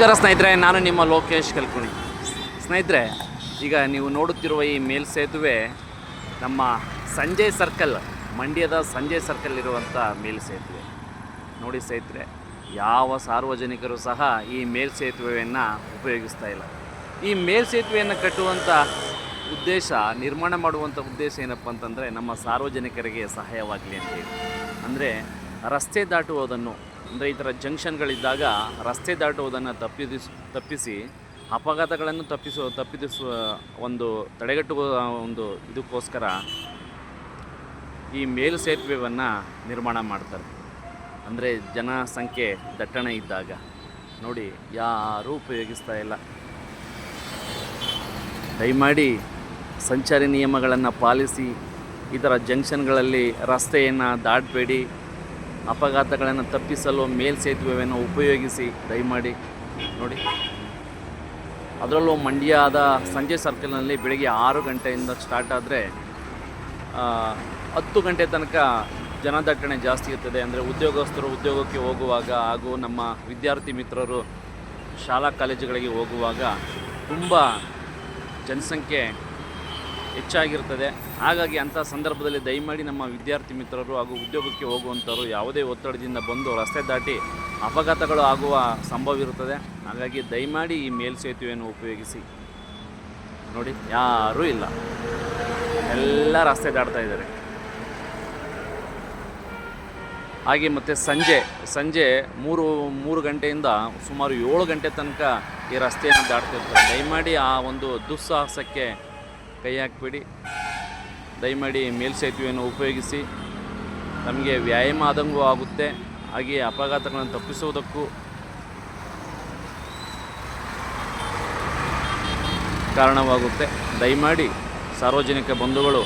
ನಮಸ್ಕಾರ ಸ್ನೇಹಿತರೆ, ನಾನು ನಿಮ್ಮ ಲೋಕೇಶ್ ಕಲ್ಕುಣಿ. ಸ್ನೇಹಿತರೆ, ಈಗ ನೀವು ನೋಡುತ್ತಿರುವ ಈ ಮೇಲ್ಸೇತುವೆ ನಮ್ಮ ಸಂಜಯ್ ಸರ್ಕಲ್, ಮಂಡ್ಯದ ಸಂಜಯ್ ಸರ್ಕಲ್ ಇರುವಂಥ ಮೇಲ್ಸೇತುವೆ ನೋಡಿ ಸ್ನೇಹಿತರೆ, ಯಾವ ಸಾರ್ವಜನಿಕರು ಸಹ ಈ ಮೇಲ್ಸೇತುವೆಯನ್ನು ಉಪಯೋಗಿಸ್ತಾ ಇಲ್ಲ. ಈ ಮೇಲ್ಸೇತುವೆಯನ್ನು ಕಟ್ಟುವಂಥ ಉದ್ದೇಶ, ನಿರ್ಮಾಣ ಮಾಡುವಂಥ ಉದ್ದೇಶ ಏನಪ್ಪ ಅಂತಂದರೆ ನಮ್ಮ ಸಾರ್ವಜನಿಕರಿಗೆ ಸಹಾಯವಾಗಲಿ ಅಂತೇಳಿ ಅಂದರೆ ರಸ್ತೆ ದಾಟುವುದನ್ನು ಅಂದರೆ ಈ ಥರ ಜಂಕ್ಷನ್ಗಳಿದ್ದಾಗ ರಸ್ತೆ ದಾಟುವುದನ್ನು ತಪ್ಪಿದಿಸ್, ತಪ್ಪಿಸಿ ಅಪಘಾತಗಳನ್ನು ತಪ್ಪಿಸುವ ತಪ್ಪಿಸುವ ಒಂದು ತಡೆಗಟ್ಟುವ ಒಂದು ಇದಕ್ಕೋಸ್ಕರ ಈ ಮೇಲು ಸೇತುವೆಯನ್ನು ನಿರ್ಮಾಣ ಮಾಡ್ತಾರೆ. ಅಂದರೆ ಜನಸಂಖ್ಯೆ ದಟ್ಟಣೆ ಇದ್ದಾಗ. ನೋಡಿ, ಯಾರೂ ಉಪಯೋಗಿಸ್ತಾ ಇಲ್ಲ. ದಯಮಾಡಿ ಸಂಚಾರಿ ನಿಯಮಗಳನ್ನು ಪಾಲಿಸಿ, ಈ ಥರ ಜಂಕ್ಷನ್ಗಳಲ್ಲಿ ರಸ್ತೆಯನ್ನು ದಾಟಬೇಡಿ. ಅಪಘಾತಗಳನ್ನು ತಪ್ಪಿಸಲು ಮೇಲ್ಸೇತುವೆಯನ್ನು ಉಪಯೋಗಿಸಿ ದಯಮಾಡಿ ನೋಡಿ. ಅದರಲ್ಲೂ ಮಂಡ್ಯದ ಸಂಜೆ ಸರ್ಕಲ್ನಲ್ಲಿ ಬೆಳಿಗ್ಗೆ ಆರು ಗಂಟೆಯಿಂದ ಸ್ಟಾರ್ಟ್ ಆದರೆ ಹತ್ತು ಗಂಟೆ ತನಕ ಜನದಟ್ಟಣೆ ಜಾಸ್ತಿ ಇರ್ತದೆ. ಅಂದರೆ ಉದ್ಯೋಗಸ್ಥರು ಉದ್ಯೋಗಕ್ಕೆ ಹೋಗುವಾಗ ಹಾಗೂ ನಮ್ಮ ವಿದ್ಯಾರ್ಥಿ ಮಿತ್ರರು ಶಾಲಾ ಕಾಲೇಜುಗಳಿಗೆ ಹೋಗುವಾಗ ತುಂಬ ಜನಸಂಖ್ಯೆ ಹೆಚ್ಚಾಗಿರ್ತದೆ. ಹಾಗಾಗಿ ಅಂಥ ಸಂದರ್ಭದಲ್ಲಿ ದಯಮಾಡಿ ನಮ್ಮ ವಿದ್ಯಾರ್ಥಿ ಮಿತ್ರರು ಹಾಗೂ ಉದ್ಯೋಗಕ್ಕೆ ಹೋಗುವಂಥವ್ರು ಯಾವುದೇ ಒತ್ತಡದಿಂದ ಬಂದು ರಸ್ತೆ ದಾಟಿ ಅಪಘಾತಗಳು ಆಗುವ ಸಂಭವ ಇರುತ್ತದೆ ಹಾಗಾಗಿ ದಯಮಾಡಿ ಈ ಮೇಲ್ಸೇತುವೆಯನ್ನು ಉಪಯೋಗಿಸಿ. ನೋಡಿ, ಯಾರೂ ಇಲ್ಲ. ಎಲ್ಲ ರಸ್ತೆ ದಾಟ್ತಾ ಇದ್ದಾರೆ. ಹಾಗೆ ಮತ್ತು ಸಂಜೆ ಸಂಜೆ ಮೂರು ಮೂರು ಗಂಟೆಯಿಂದ ಸುಮಾರು ಏಳು ಗಂಟೆ ತನಕ ಈ ರಸ್ತೆಯನ್ನು ದಾಟ್ತಿರ್ತಾರೆ ದಯಮಾಡಿ ಆ ಒಂದು ದುಸ್ಸಾಹಸಕ್ಕೆ ಕೈ ಹಾಕಬೇಡಿ ದಯಮಾಡಿ ಮೇಲ್ಸೇತುವೆಯನ್ನು ಉಪಯೋಗಿಸಿ. ನಮಗೆ ವ್ಯಾಯಾಮ ಆದಂಗೂ ಆಗುತ್ತೆ. ಹಾಗೆ ಅಪಘಾತಗಳನ್ನು ತಪ್ಪಿಸುವುದಕ್ಕೂ ಕಾರಣವಾಗುತ್ತೆ. ದಯಮಾಡಿ ಸಾರ್ವಜನಿಕ ಬಂಧುಗಳು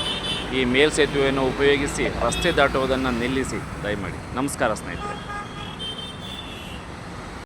ಈ ಮೇಲ್ಸೇತುವೆಯನ್ನು ಉಪಯೋಗಿಸಿ ರಸ್ತೆ ದಾಟುವುದನ್ನು ನಿಲ್ಲಿಸಿ. ದಯಮಾಡಿ. ನಮಸ್ಕಾರ ಸ್ನೇಹಿತರೆ.